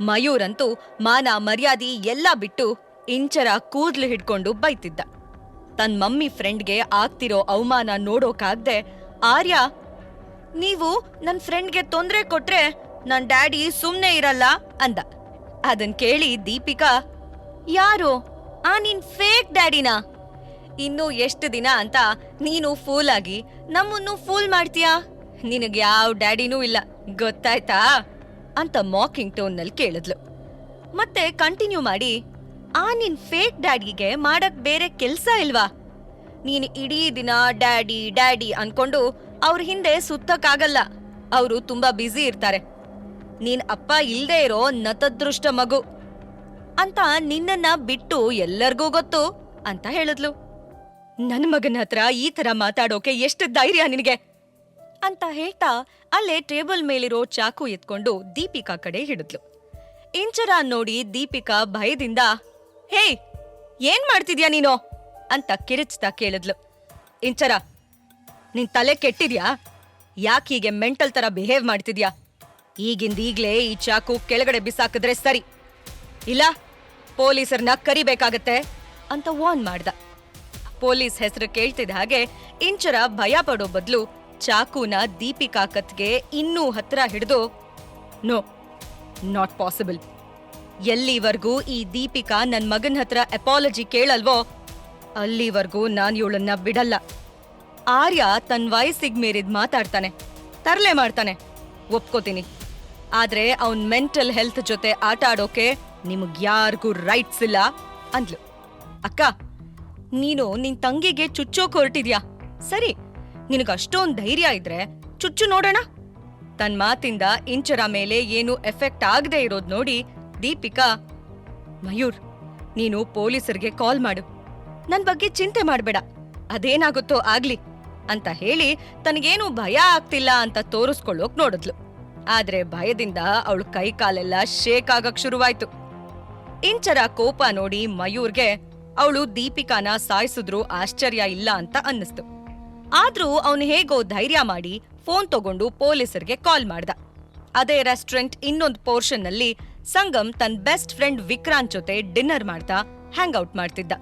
ಮಯೂರ್ ಅಂತೂ ಮಾನ ಮರ್ಯಾದಿ ಎಲ್ಲ ಬಿಟ್ಟು ಇಂಚರ ಕೂದ್ಲು ಹಿಡ್ಕೊಂಡು ಬೈತಿದ್ದ. ತನ್ ಮಮ್ಮಿ ಫ್ರೆಂಡ್ಗೆ ಆಗ್ತಿರೋ ಅವಮಾನ ನೋಡೋಕಾಗ್ದೆ, ಆರ್ಯ, ನೀವು ನನ್ ಫ್ರೆಂಡ್ಗೆ ತೊಂದ್ರೆ ಕೊಟ್ರೆ ನನ್ ಡ್ಯಾಡಿ ಸುಮ್ನೆ ಇರಲ್ಲ? ಅಂದ. ಅದನ್ ಕೇಳಿ ದೀಪಿಕಾ, ಯಾರು? ಆ ನಿನ್ ಫೇಕ್ ಡ್ಯಾಡಿನಾ? ಇನ್ನು ಎಷ್ಟು ದಿನ ಅಂತ ನೀನು ಫೂಲ್ ಆಗಿ ನಮ್ಮನ್ನು ಫೂಲ್ ಮಾಡ್ತೀಯಾ? ನಿನಗೆ ಯಾವ ಡ್ಯಾಡಿನೂ ಇಲ್ಲ, ಗೊತ್ತಾಯ್ತಾ? ಅಂತ ಮಾಕಿಂಗ್ ಟೋನ್ನಲ್ಲಿ ಕೇಳಿದ್ಲು. ಮತ್ತೆ ಕಂಟಿನ್ಯೂ ಮಾಡಿ, ಆ, ನಿನ್ ಫೇಕ್ ಡ್ಯಾಡಿಗೆ ಮಾಡಕ್ ಬೇರೆ ಕೆಲ್ಸ ಇಲ್ವಾ? ನೀನ್ ಇಡೀ ದಿನ ಡ್ಯಾಡಿ ಡ್ಯಾಡಿ ಅನ್ಕೊಂಡು ಅವ್ರ ಹಿಂದೆ ಸುತ್ತಕ್ಕಾಗಲ್ಲ. ಅವರು ತುಂಬಾ ಬ್ಯುಸಿ ಇರ್ತಾರೆ. ನೀನ್ ಅಪ್ಪ ಇಲ್ದೇ ಇರೋ ನತದೃಷ್ಟ ಮಗು ಅಂತ ನಿನ್ನನ್ನ ಬಿಟ್ಟು ಎಲ್ಲರಿಗೂ ಗೊತ್ತು? ಅಂತ ಹೇಳಿದ್ಲು. ನನ್ ಮಗನ ಹತ್ರ ಈ ತರ ಮಾತಾಡೋಕೆ ಎಷ್ಟು ಧೈರ್ಯ ನಿನಗೆ? ಅಂತ ಹೇಳ್ತಾ ಅಲ್ಲೇ ಟೇಬಲ್ ಮೇಲಿರೋ ಚಾಕು ಎತ್ಕೊಂಡು ದೀಪಿಕಾ ಕಡೆ ಹಿಡಿದ್ಲು. ಇಂಚರ ನೋಡಿ ದೀಪಿಕಾ ಭಯದಿಂದ ಹೇ ಏನ್ ಮಾಡ್ತಿದ್ಯಾ ನೀನು? ಅಂತ ಕಿರಿಚ್ತಾ ಕೇಳಿದ್ಲು. ಇಂಚರ, ನಿನ್ ತಲೆ ಕೆಟ್ಟಿದ್ಯಾ? ಯಾಕೆ ಹೀಗೆ ಮೆಂಟಲ್ ತರ ಬಿಹೇವ್ ಮಾಡ್ತಿದ್ಯಾ? ಈಗಿಂದೀಗ್ಲೇ ಈ ಚಾಕು ಕೆಳಗಡೆ ಬಿಸಾಕಿದ್ರೆ ಸರಿ. ಇಲ್ಲ ಪೊಲೀಸರನ್ನ ಕರಿಬೇಕಾಗತ್ತೆ, ಅಂತ ವಾರ್ನ್ ಮಾಡ್ದ. ಪೊಲೀಸ್ ಹೆಸರು ಕೇಳ್ತಿದ್ದ ಹಾಗೆ ಇಂಚರ ಭಯ ಪಡೋ ಬದಲು ಚಾಕುನ ದೀಪಿಕಾ ಕತ್ಗೆ ಇನ್ನೂ ಹತ್ರ ಹಿಡಿದು, ನೋ, ನಾಟ್ ಪಾಸಿಬಲ್. ಎಲ್ಲಿವರೆಗೂ ಈ ದೀಪಿಕಾ ನನ್ ಮಗನ್ ಹತ್ರ ಅಪಾಲಜಿ ಕೇಳಲ್ವೋ, ಅಲ್ಲಿವರೆಗೂ ನಾನ್ ಇವಳನ್ನ ಬಿಡಲ್ಲ. ಆರ್ಯ ತನ್ನ ವಯಸ್ಸಿಗೆ ಮೀರಿದ್ ಮಾತಾಡ್ತಾನೆ, ತರ್ಲೆ ಮಾಡ್ತಾನೆ, ಒಪ್ಕೋತೀನಿ. ಆದ್ರೆ ಅವನ್ ಮೆಂಟಲ್ ಹೆಲ್ತ್ ಜೊತೆ ಆಟ ಆಡೋಕೆ ನಿಮಗ್ ಯಾರಿಗೂ ರೈಟ್ಸ್ ಇಲ್ಲ ಅಂದ್ಲು. ಅಕ್ಕ, ನೀನು ನಿನ್ ತಂಗಿಗೆ ಚುಚ್ಚೋಕ್ ಹೊರಟಿದ್ಯಾ? ಸರಿ ನಿನಗ್ ಅಷ್ಟೊಂದ್ ಧೈರ್ಯ ಇದ್ರೆ ಚುಚ್ಚು ನೋಡೋಣ. ತನ್ ಮಾತಿಂದ ಇಂಚರ ಮೇಲೆ ಏನು ಎಫೆಕ್ಟ್ ಆಗದೆ ಇರೋದ್ ನೋಡಿ ದೀಪಿಕಾ, ಮಯೂರ್, ನೀನು ಪೊಲೀಸರಿಗೆ ಕಾಲ್ ಮಾಡು. ನನ್ ಬಗ್ಗೆ ಚಿಂತೆ ಮಾಡ್ಬೇಡ. ಅದೇನಾಗುತ್ತೋ ಆಗ್ಲಿ ಅಂತ ಹೇಳಿ ತನಗೇನು ಭಯ ಆಗ್ತಿಲ್ಲ ಅಂತ ತೋರಿಸ್ಕೊಳ್ಳೋಕ್ ನೋಡಿದ್ಲು. ಆದ್ರೆ ಭಯದಿಂದ ಅವಳ ಕೈ ಕಾಲೆಲ್ಲ ಶೇಕ್ ಆಗಕ್ ಶುರುವಾಯ್ತು. ಇಂಚರ ಕೋಪ ನೋಡಿ ಮಯೂರ್ಗೆ, ಅವಳು ದೀಪಿಕಾನ ಸಾಯಿಸಿದ್ರು ಆಶ್ಚರ್ಯ ಇಲ್ಲ ಅಂತ ಅನ್ನಿಸ್ತು. ಆದ್ರೂ ಅವನು ಹೇಗೋ ಧೈರ್ಯ ಮಾಡಿ ಫೋನ್ ತಗೊಂಡು ಪೊಲೀಸರಿಗೆ ಕಾಲ್ ಮಾಡ್ದ. ಅದೇ ರೆಸ್ಟೋರೆಂಟ್ ಇನ್ನೊಂದು ಪೋರ್ಷನ್ನಲ್ಲಿ ಸಂಗಮ್ ತನ್ನ ಬೆಸ್ಟ್ ಫ್ರೆಂಡ್ ವಿಕ್ರಾಂತ್ ಜೊತೆ ಡಿನ್ನರ್ ಮಾಡ್ತಾ ಹ್ಯಾಂಗ್ ಔಟ್ ಮಾಡ್ತಿದ್ದ.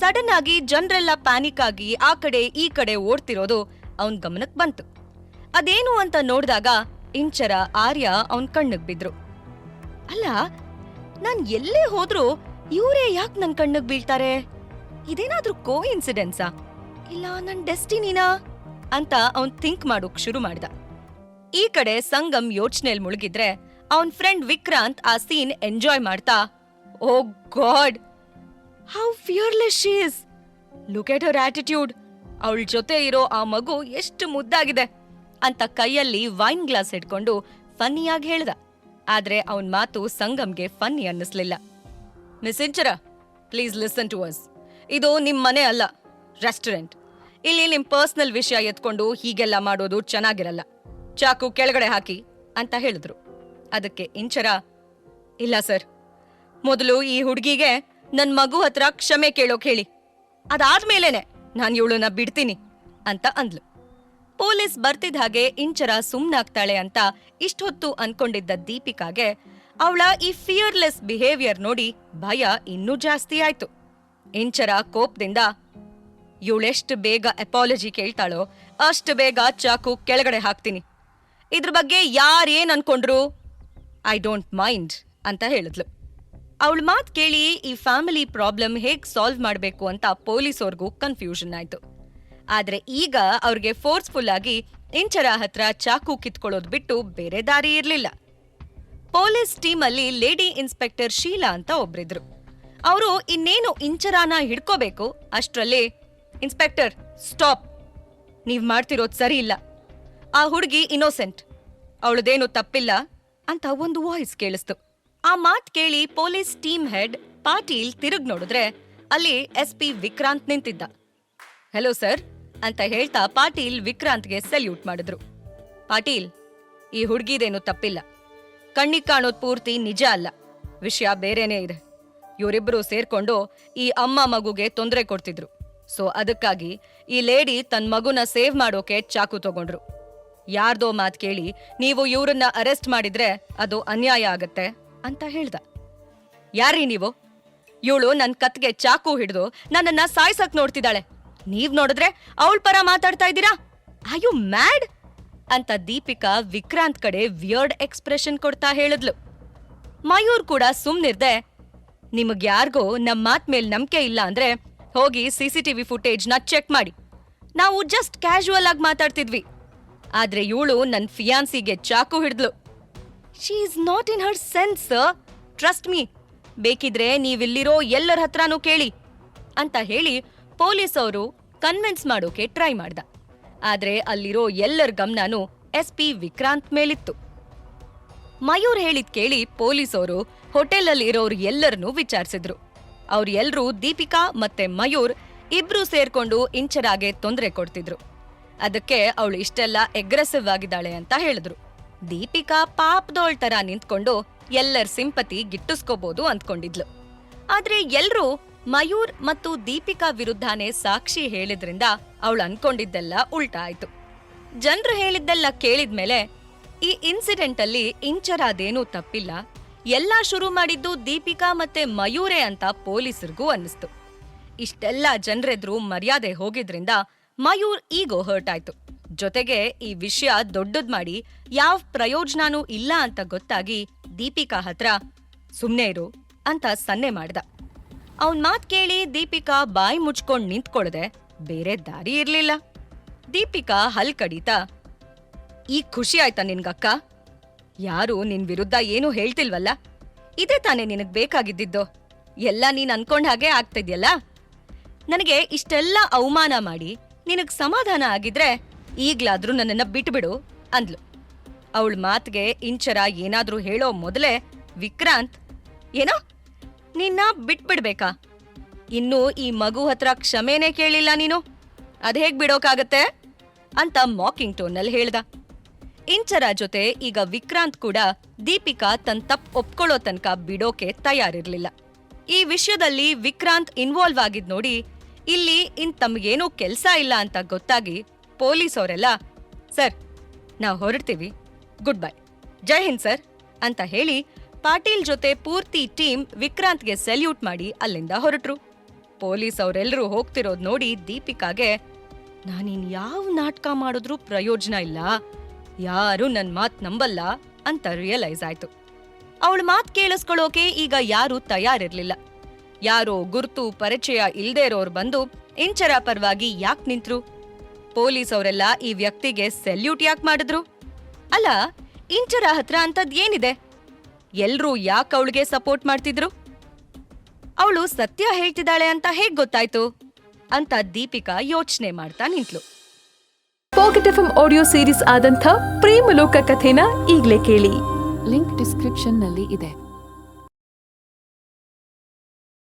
ಸಡನ್ ಆಗಿ ಜನರೆಲ್ಲ ಪ್ಯಾನಿಕ್ ಆಗಿ ಆ ಕಡೆ ಈ ಕಡೆ ಓಡ್ತಿರೋದು ಅವನ್ ಗಮನಕ್ ಬಂತು. ಅದೇನು ಅಂತ ನೋಡಿದಾಗ ಇಂಚರ ಆರ್ಯ ಅವನ್ ಕಣ್ಣಗ್ ಬಿದ್ರು. ಅಲ್ಲ, ನಾನ್ ಎಲ್ಲೇ ಹೋದ್ರೂ ಇವರೇ ಯಾಕೆ ನನ್ ಕಣ್ಣಗ್ ಬೀಳ್ತಾರೆ? ಇದೇನಾದ್ರೂ ಕೋ ಇನ್ಸಿಡೆನ್ಸಾ ಇಲ್ಲ, ನನ್ ಡೆಸ್ಟಿನಿನಾ? ಅಂತ ಅವನ್ ಥಿಂಕ್ ಮಾಡೋಕ್ ಶುರು ಮಾಡ್ದ. ಈ ಕಡೆ ಸಂಗಮ್ ಯೋಚನೆಲ್ ಮುಳುಗಿದ್ರೆ ಅವನ್ ಫ್ರೆಂಡ್ ವಿಕ್ರಾಂತ್ ಆ ಸೀನ್ ಎಂಜಾಯ್ ಮಾಡ್ತಾ, ಓ god! How fearless she's look at her attitude! ಅವಳ ಜೊತೆ ಇರೋ ಆ ಮಗು ಎಷ್ಟು ಮುದ್ದಾಗಿದೆ! ಅಂತ ಕೈಯಲ್ಲಿ ವೈನ್ ಗ್ಲಾಸ್ ಹಿಡ್ಕೊಂಡು ಫನ್ನಿಯಾಗಿ ಹೇಳ್ದ. ಆದ್ರೆ ಅವನ್ ಮಾತು ಸಂಗಮ್ಗೆ funny ಅನ್ನಿಸ್ಲಿಲ್ಲ. Miss Inchara, please listen to us. ಇದು ನಿಮ್ ಮನೆ ಅಲ್ಲ, ರೆಸ್ಟೋರೆಂಟ್. ಇಲ್ಲಿ ನಿಮ್ ಪರ್ಸನಲ್ ವಿಷಯ ಎತ್ಕೊಂಡು ಹೀಗೆಲ್ಲ ಮಾಡೋದು ಚೆನ್ನಾಗಿರಲ್ಲ. ಚಾಕು ಕೆಳಗಡೆ ಹಾಕಿ ಅಂತ ಹೇಳಿದ್ರು. ಅದಕ್ಕೆ ಇಂಚರ, ಇಲ್ಲ ಸರ್, ಮೊದಲು ಈ ಹುಡುಗಿಗೆ ನನ್ ಮಗು ಹತ್ರ ಕ್ಷಮೆ ಕೇಳೋಕ್ ಹೇಳಿ. ಅದಾದ್ಮೇಲೇನೆ ನಾನು ಇವಳನ್ನ ಬಿಡ್ತೀನಿ ಅಂತ ಅಂದ್ಲು. ಪೊಲೀಸ್ ಬರ್ತಿದ್ದ ಹಾಗೆ ಇಂಚರ ಸುಮ್ನಾಗ್ತಾಳೆ ಅಂತ ಇಷ್ಟೊತ್ತು ಅನ್ಕೊಂಡಿದ್ದ ದೀಪಿಕಾಗೆ ಅವಳ ಈ ಫಿಯರ್ಲೆಸ್ ಬಿಹೇವಿಯರ್ ನೋಡಿ ಭಯ ಇನ್ನೂ ಜಾಸ್ತಿ ಆಯ್ತು. ಇಂಚರ ಕೋಪದಿಂದ ಇವಳೆಷ್ಟು ಬೇಗ ಅಪಾಲಜಿ ಕೇಳ್ತಾಳೋ, ಅಷ್ಟು ಬೇಗ ಚಾಕು ಕೆಳಗಡೆ ಹಾಕ್ತೀನಿ. ಇದ್ರ ಬಗ್ಗೆ ಯಾರೇನ್ ಅನ್ಕೊಂಡ್ರು? ಐ ಡೋಂಟ್ ಮೈಂಡ್ ಅಂತ ಹೇಳಿದ್ಲು. ಅವಳ ಮಾತ್ ಕೇಳಿ ಈ ಫ್ಯಾಮಿಲಿ ಪ್ರಾಬ್ಲಮ್ ಹೇಗ್ ಸಾಲ್ವ್ ಮಾಡಬೇಕು ಅಂತ ಪೊಲೀಸೋರ್ಗೂ ಕನ್ಫ್ಯೂಷನ್ ಆಯ್ತು. ಆದ್ರೆ ಈಗ ಅವ್ರಿಗೆ ಫೋರ್ಸ್ಫುಲ್ ಆಗಿ ಇಂಚರ ಹತ್ರ ಚಾಕು ಕಿತ್ಕೊಳ್ಳೋದ್ ಬಿಟ್ಟು ಬೇರೆ ದಾರಿ ಇರ್ಲಿಲ್ಲ. ಪೊಲೀಸ್ ಟೀಮಲ್ಲಿ ಲೇಡಿ ಇನ್ಸ್ಪೆಕ್ಟರ್ ಶೀಲಾ ಅಂತ ಒಬ್ರಿದ್ರು. ಅವರು ಇನ್ನೇನು ಇಂಚರಾನ ಹಿಡ್ಕೋಬೇಕು, ಅಷ್ಟ್ರಲ್ಲಿ ಇನ್ಸ್ಪೆಕ್ಟರ್ ಸ್ಟಾಪ್ ನೀವ್ ಮಾಡ್ತಿರೋದು ಸರಿ ಇಲ್ಲ. ಆ ಹುಡುಗಿ ಇನ್ನೋಸೆಂಟ್ ಅವಳದೇನು ತಪ್ಪಿಲ್ಲ ಅಂತ ಒಂದು ವಾಯ್ಸ್ ಕೇಳಿಸ್ತು. ಆ ಮಾತ್ ಕೇಳಿ ಪೊಲೀಸ್ ಟೀಮ್ ಹೆಡ್ ಪಾಟೀಲ್ ತಿರುಗ್ ನೋಡಿದ್ರೆ ಅಲ್ಲಿ ಎಸ್ ಪಿ ವಿಕ್ರಾಂತ್ ನಿಂತಿದ್ದ. ಹೆಲೋ ಸರ್ ಅಂತ ಹೇಳ್ತಾ ಪಾಟೀಲ್ ವಿಕ್ರಾಂತ್ಗೆ ಸಲ್ಯೂಟ್ ಮಾಡಿದ್ರು. ಪಾಟೀಲ್, ಈ ಹುಡುಗಿದೇನು ತಪ್ಪಿಲ್ಲ. ಕಣ್ಣಿಗ್ ಕಾಣೋದ್ ಪೂರ್ತಿ ನಿಜ ಅಲ್ಲ. ವಿಷಯ ಬೇರೆನೇ ಇದೆ. ಇವರಿಬ್ರು ಸೇರ್ಕೊಂಡು ಈ ಅಮ್ಮ ಮಗುಗೆ ತೊಂದರೆ ಕೊಡ್ತಿದ್ರು. ಸೊ ಅದಕ್ಕಾಗಿ ಈ ಲೇಡಿ ತನ್ನ ಮಗುನ ಸೇವ್ ಮಾಡೋಕೆ ಚಾಕು ತಗೊಂಡ್ರು. ಯಾರ್ದೋ ಮಾತು ಕೇಳಿ, ನೀವು ಇವರನ್ನ ಅರೆಸ್ಟ್ ಮಾಡಿದ್ರೆ ಅದು ಅನ್ಯಾಯ ಆಗತ್ತೆ ಅಂತ ಹೇಳ್ದ. ಯಾರೀ ನೀವು? ಇವಳು ನನ್ನ ಕತ್ಗೆ ಚಾಕು ಹಿಡಿದು ನನ್ನನ್ನ ಸಾಯ್ಸಕ್ ನೋಡ್ತಿದ್ದಾಳೆ. ನೀವ್ ನೋಡಿದ್ರೆ ಅವಳ ಪರ ಮಾತಾಡ್ತಾ ಇದ್ದೀರಾ? ಐ ಯು ಮ್ಯಾಡ್ ಅಂತ ದೀಪಿಕಾ ವಿಕ್ರಾಂತ್ ಕಡೆ ವಿಯರ್ಡ್ ಎಕ್ಸ್ಪ್ರೆಷನ್ ಕೊಡ್ತಾ ಹೇಳಿದ್ಲು. ಮಯೂರ್ ಕೂಡ ಸುಮ್ನಿರ್ದೆ, ನಿಮಗ್ ನಮ್ಮ ನಮ್ ಮಾತ್ ಮೇಲೆ ನಂಬಿಕೆ ಇಲ್ಲ ಅಂದ್ರೆ ಹೋಗಿ ಸಿಸಿಟಿವಿ ಫುಟೇಜ್ನ ಚೆಕ್ ಮಾಡಿ. ನಾವು ಜಸ್ಟ್ ಕ್ಯಾಶುವಲ್ ಆಗಿ ಮಾತಾಡ್ತಿದ್ವಿ. ಆದ್ರೆ ಇವಳು ನನ್ ಫಿಯಾನ್ಸಿಗೆ ಚಾಕು ಹಿಡಿದ್ಲು. She is not in her sense trust me ಬೇಕಿದ್ರೆ ನೀವಿಲ್ಲಿರೋ ಎಲ್ಲರ ಹತ್ರನೂ ಕೇಳಿ ಅಂತ ಹೇಳಿ ಪೊಲೀಸ್ ಅವರು ಕನ್ವಿನ್ಸ್ ಮಾಡೋಕೆ ಟ್ರೈ ಮಾಡ್ದ. ಆದ್ರೆ ಅಲ್ಲಿರೋ ಎಲ್ಲರ ಗಮನನೂ ಎಸ್ ಪಿ ವಿಕ್ರಾಂತ್ ಮೇಲಿತ್ತು. ಮಯೂರ್ ಹೇಳಿದ್ ಕೇಳಿ ಪೊಲೀಸವರು ಹೋಟೆಲಲ್ಲಿ ಇರೋರು ಎಲ್ಲರನ್ನೂ ವಿಚಾರಿಸಿದ್ರು. ಅವ್ರು ಎಲ್ರೂ ದೀಪಿಕಾ ಮತ್ತೆ ಮಯೂರ್ ಇಬ್ರು ಸೇರ್ಕೊಂಡು ಇಂಚರಾಗೆ ತೊಂದರೆ ಕೊಡ್ತಿದ್ರು. ಅದಕ್ಕೆ ಅವಳು ಇಷ್ಟೆಲ್ಲ ಎಗ್ರೆಸಿವ್ ಆಗಿದ್ದಾಳೆ ಅಂತ ಹೇಳಿದ್ರು. ದೀಪಿಕಾ ಪಾಪದೋಳ್ ತರ ನಿಂತ್ಕೊಂಡು ಎಲ್ಲರ ಸಿಂಪತಿ ಗಿಟ್ಟಿಸ್ಕೋಬಹುದು ಅಂದ್ಕೊಂಡಿದ್ಲು. ಆದ್ರೆ ಎಲ್ರೂ ಮಯೂರ್ ಮತ್ತು ದೀಪಿಕಾ ವಿರುದ್ಧನೇ ಸಾಕ್ಷಿ ಹೇಳಿದ್ರಿಂದ ಅವಳು ಅನ್ಕೊಂಡಿದ್ದೆಲ್ಲ ಉಲ್ಟಾ ಆಯ್ತು. ಜನರು ಹೇಳಿದ್ದೆಲ್ಲ ಕೇಳಿದ್ಮೇಲೆ ಈ ಇನ್ಸಿಡೆಂಟ್ ಅಲ್ಲಿ ಇಂಚರಾದೇನೂ ತಪ್ಪಿಲ್ಲ ಎಲ್ಲಾ ಶುರು ಮಾಡಿದ್ದು ದೀಪಿಕಾ ಮತ್ತೆ ಮಯೂರೇ ಅಂತ ಪೊಲೀಸರಿಗೂ ಅನ್ನಿಸ್ತು. ಇಷ್ಟೆಲ್ಲ ಜನರೆದ್ರು ಮರ್ಯಾದೆ ಹೋಗಿದ್ರಿಂದ ಮಯೂರ್ ಈಗೋ ಹರ್ಟ್ ಆಯ್ತು. ಜೊತೆಗೆ ಈ ವಿಷಯ ದೊಡ್ಡದ್ ಮಾಡಿ ಯಾವ ಪ್ರಯೋಜನನೂ ಇಲ್ಲ ಅಂತ ಗೊತ್ತಾಗಿ ದೀಪಿಕಾ ಹತ್ರ, ಸುಮ್ನೆ ಇರು ಅಂತ ಸನ್ನೆ ಮಾಡ್ದ. ಅವನ್ ಮಾತ್ ಕೇಳಿ ದೀಪಿಕಾ ಬಾಯಿ ಮುಚ್ಕೊಂಡ್ ನಿಂತ್ಕೊಳ್ದೆ ಬೇರೆ ದಾರಿ ಇರ್ಲಿಲ್ಲ. ದೀಪಿಕಾ ಹಲ್ ಕಡೀತಾ ಈಗ ಖುಷಿ ಆಯ್ತಾ ನಿನ್ಗಕ್ಕ? ಯಾರು ನಿನ್ ವಿರುದ್ಧ ಏನೂ ಹೇಳ್ತಿಲ್ವಲ್ಲ? ಇದೇ ತಾನೇ ನಿನಗ್ ಬೇಕಾಗಿದ್ದಿದ್ದು. ಎಲ್ಲ ನೀನ್ ಅನ್ಕೊಂಡ್ ಹಾಗೆ ಆಗ್ತಿದ್ಯಲ್ಲ? ನನಗೆ ಇಷ್ಟೆಲ್ಲ ಅವಮಾನ ಮಾಡಿ ನಿನಗ್ ಸಮಾಧಾನ ಆಗಿದ್ರೆ ಈಗ್ಲಾದ್ರೂ ನನ್ನನ್ನ ಬಿಟ್ಬಿಡು ಅಂದ್ಲು. ಅವಳ ಮಾತ್ಗೆ ಇಂಚರ ಏನಾದ್ರೂ ಹೇಳೋ ಮೊದಲೇ ವಿಕ್ರಾಂತ್, ಏನೋ? ನಿನ್ನ ಬಿಟ್ಬಿಡ್ಬೇಕಾ? ಇನ್ನು ಈ ಮಗು ಹತ್ರ ಕ್ಷಮೆನೇ ಕೇಳಿಲ್ಲ ನೀನು? ಅದ್ಹೇಗ್ ಬಿಡೋಕಾಗತ್ತೆ? ಅಂತ ಮಾಕಿಂಗ್ ಟೋನಲ್ಲಿ ಹೇಳ್ದ. ಇಂಚರ ಜೊತೆ ಈಗ ವಿಕ್ರಾಂತ್ ಕೂಡ ದೀಪಿಕಾ ತನ್ ತಪ್ಪು ಒಪ್ಕೊಳ್ಳೋ ತನಕ ಬಿಡೋಕೆ ತಯಾರಿರ್ಲಿಲ್ಲ. ಈ ವಿಷಯದಲ್ಲಿ ವಿಕ್ರಾಂತ್ ಇನ್ವಾಲ್ವ್ ಆಗಿದ್ ನೋಡಿ ಇಲ್ಲಿ ಇನ್ ತಮ್ಗೇನೂ ಕೆಲಸ ಇಲ್ಲ ಅಂತ ಗೊತ್ತಾಗಿ ಪೊಲೀಸ್ ಅವರೆಲ್ಲ ಸರ್, ನಾವು ಹೊರಡ್ತೀವಿ. Good bye. Jai Hind, sir, ಅಂತ ಹೇಳಿ ಪಾಟೀಲ್ ಜೊತೆ ಪೂರ್ತಿ ಟೀಮ್ ವಿಕ್ರಾಂತ್ಗೆ ಸೆಲ್ಯೂಟ್ ಮಾಡಿ ಅಲ್ಲಿಂದ ಹೊರಟ್ರು. ಪೊಲೀಸ್ ಅವರೆಲ್ಲರೂ ಹೋಗ್ತಿರೋದ್ ನೋಡಿ ದೀಪಿಕಾಗೆ, ನಾನಿನ್ ಯಾವ ನಾಟಕ ಮಾಡಿದ್ರೂ ಪ್ರಯೋಜನ ಇಲ್ಲ. ಯಾರು ನನ್ ಮಾತ್ ನಂಬಲ್ಲ ಅಂತ ರಿಯಲೈಸ್ ಆಯ್ತು. ಅವಳು ಮಾತ್ ಕೇಳಿಸ್ಕೊಳ್ಳೋಕೆ ಈಗ ಯಾರು ತಯಾರಿರ್ಲಿಲ್ಲ. ಯಾರೋ ಗುರ್ತು ಪರಿಚಯ ಇಲ್ದೇ ಇರೋರು ಬಂದು ಇಂಚರ ಪರವಾಗಿ ಯಾಕ್ ನಿಂತ್ರು? ಪೊಲೀಸ್ ಅವರೆಲ್ಲ ಈ ವ್ಯಕ್ತಿಗೆ ಸೆಲ್ಯೂಟ್ ಯಾಕ್ ಮಾಡಿದ್ರು? ಅಲ್ಲ, ಇಂಚರ ಹತ್ರ ಅಂತದ್ ಏನಿದೆ? ಎಲ್ರೂ ಯಾಕೆ ಅವಳಿಗೆ ಸಪೋರ್ಟ್ ಮಾಡ್ತಿದ್ರು? ಅವಳು ಸತ್ಯ ಹೇಳ್ತಿದ್ದಾಳೆ ಅಂತ ಹೇಗ್ ಗೊತ್ತಾಯ್ತು? ಅಂತ ದೀಪಿಕಾ ಯೋಚನೆ ಮಾಡ್ತಾ ನಿಂತ್ಲು. ಪಾಕೆಟ್ ಎಫ್ ಆಡಿಯೋ ಸೀರೀಸ್ ಆದಂಥ ಪ್ರೇಮಲೋಕ ಕಥೆನ ಈಗಲೇ ಕೇಳಿ. ಲಿಂಕ್ ಡಿಸ್ಕ್ರಿಪ್ಷನ್ನಲ್ಲಿ ಇದೆ.